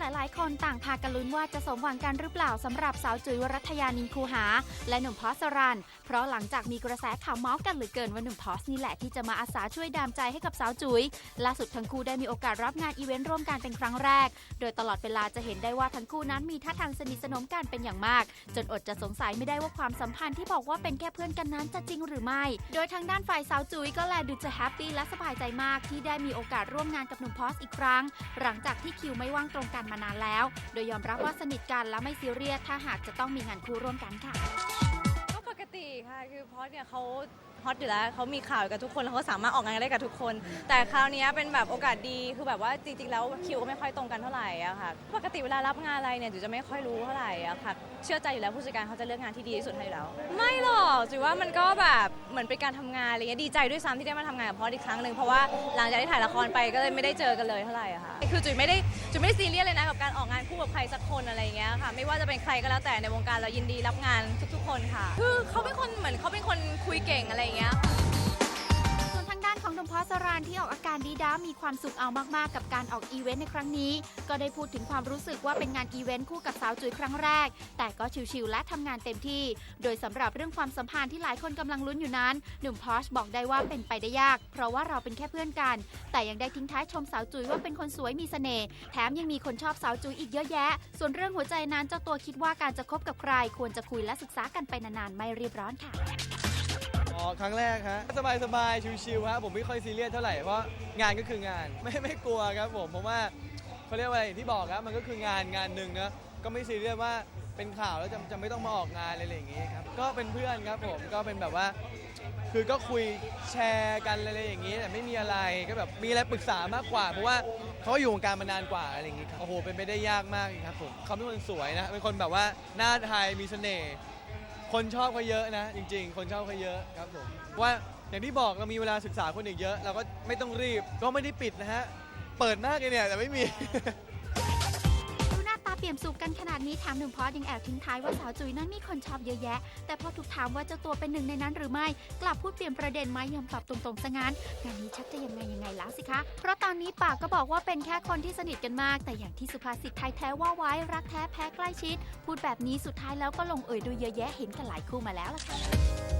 หลาย ๆ คนต่างพากันลุ้นว่าจะสมหวังกันหรือเปล่าสำหรับสาวจุ๋ยวรัตยานินคูหา และหนุ่มพอสรัน เพราะหลังจากมีกระแสข่าวเมาส์กันเหลือเกินว่าหนุ่มพอสนี่แหละที่จะมาอาสาช่วยดามใจให้กับสาวจุ๋ยล่าสุดทั้งคู่ได้มีโอกาสรับงานอีเวนต์ร่วมกันเป็นครั้งแรก โดยตลอดเวลาจะเห็นได้ว่าทั้งคู่นั้นมีท่าทางสนิทสนมกันเป็นอย่างมาก จนอดจะสงสัยไม่ได้ว่าความสัมพันธ์ที่บอกว่าเป็นแค่เพื่อนกันนั้นจะจริงหรือไม่ โดยทางด้านฝ่ายสาวจุ๋ยก็แลดูจะแฮปปี้และสบายใจมากที่ได้มีโอกาสร่วมงานกับหนุ่มพอสอีกครั้ง หลังจากที่คิวไม่ว่างตรงกันมานานแล้ว โดยยอมรับว่าสนิทกันและไม่ซีเรียสถ้าหากจะต้องมีงานคู่ร่วมกันค่ะ ค่ะคือพอสเนี่ยเขาฮอตอยู่แล้วเขามีข่าวกับทุกคนแล้วเขาสามารถออกงานได้กับทุกคน แต่คราวนี้เป็นแบบโอกาสดีคือแบบว่าจริงๆแล้วคิวก็ไม่ค่อยตรงกันเท่าไหร่อะค่ะปกติเวลารับงานอะไรเนี่ยจุ๋ยจะไม่ค่อยรู้เท่าไหร่อะค่ะเชื่อใจอยู่แล้วผู้จัดการเขาจะเลือกงานที่ดีที่สุดให้อยู่แล้ว ไม่หรอกจุ๋ยว่ามันก็แบบเหมือนเป็นการทำงานอะไรเงี้ยดีใจด้วยซ้ำที่ได้มาทำงานกับพอสอีกครั้งหนึ่งเพราะว่าหลังจากที่ถ่ายละครไปก็เลยไม่ได้เจอกันเลยเท่าไหร่อะค่ะคือจุ๋ยไม่ได้จุ๋ยไม่ได้ซีเรียสเลยนะกับการออกงานคู่กับใครสักคนอะไรเงี้ยค่ะ ไม่ว่าจะเป็นใครก็แล้วแต่ในวงการเรายินดีรับงานทุก ๆ คนค่ะ คือเขาเป็นคนเหมือนเขาเป็นคนคุยเก่งอะไรเงี้ยานที่ออกอาการดีด้ามีความสุขเอามากๆ กับการออกอีเวนต์ในครั้งนี้ ก็ได้พูดถึงความรู้สึกว่าเป็นงานอีเวนต์คู่กับสาวจุ๋ยครั้งแรก แต่ก็ชิวๆและทำงานเต็มที่ โดยสำหรับเรื่องความสัมพันธ์ที่หลายคนกำลังลุ้นอยู่นั้น หนุ่มพอชบอกได้ว่าเป็นไปได้ยาก เพราะว่าเราเป็นแค่เพื่อนกัน แต่ยังได้ทิ้งท้ายชมสาวจุ๋ยว่าเป็นคนสวยมีเสน่ห์แถมยังมีคนชอบสาวจุ๋ยอีกเยอะแยะ ส่วนเรื่องหัวใจนั้นเจ้าตัวคิดว่าการจะคบกับใคร ควรจะคุยและศึกษากันไปนานๆไม่รีบร้อนค่ะ อ๋อครั้งแรกฮะสบายสบายๆชิวๆฮะผมไม่ค่อยซีเรียสเท่าไหร่เพราะงานก็คืองานไม่ไม่กลัวครับผมเพราะว่าเขาเรียกว่าอะไรอย่างที่บอกครับมันก็คืองานงานหนึ่งนะก็ไม่ซีเรียสว่าเป็นข่าวแล้วจะจะไม่ต้องมาออกงานอะไรอย่างงี้ครับก็เป็นเพื่อนครับผมก็เป็นแบบว่า คือก็คุยแชร์กันอะไรอย่างงี้แต่ไม่มีอะไรก็แบบมีอะไรปรึกษามากกว่า เพราะว่าเขาอยู่วงการมานานกว่าอะไรอย่างงี้ครับโอ้โหเป็นไปได้ยากมากครับผมเขาเป็นคนสวยนะเป็นคนแบบว่าหน้าไทยมีเสน่ห์ คนชอบเขาเยอะนะ จริง ๆ คนชอบเขาเยอะครับผมว่าอย่างที่บอกเรามีเวลาศึกษาคนอีกเยอะ เราก็ไม่ต้องรีบก็ไม่ได้ปิดนะฮะ เปิดมากเลยเนี่ยแต่ไม่มี ยมสุขกันขนาดนี้ถามหนุ่มพอสยังแอบทิ้งท้ายว่าสาวจุ๋ยนั้นมีคนชอบเยอะแยะ แต่พอถูกถามว่าเจ้าตัวเป็นหนึ่งในนั้นหรือไม่ กลับพูดเปลี่ยนประเด็นไม่ยอมตอบตรงๆซะงั้นงานนี้ชักจะยังไงยังไงแล้วสิคะ เพราะตอนนี้ปากก็บอกว่าเป็นแค่คนที่สนิทกันมาก แต่อย่างที่สุภาษิตไทยแท้ว่าไว้รักแท้แพ้ใกล้ชิด พูดแบบนี้สุดท้ายแล้วก็ลงเอ่ยด้วยเยอะแยะเห็นกันหลายคู่มาแล้วล่ะค่ะ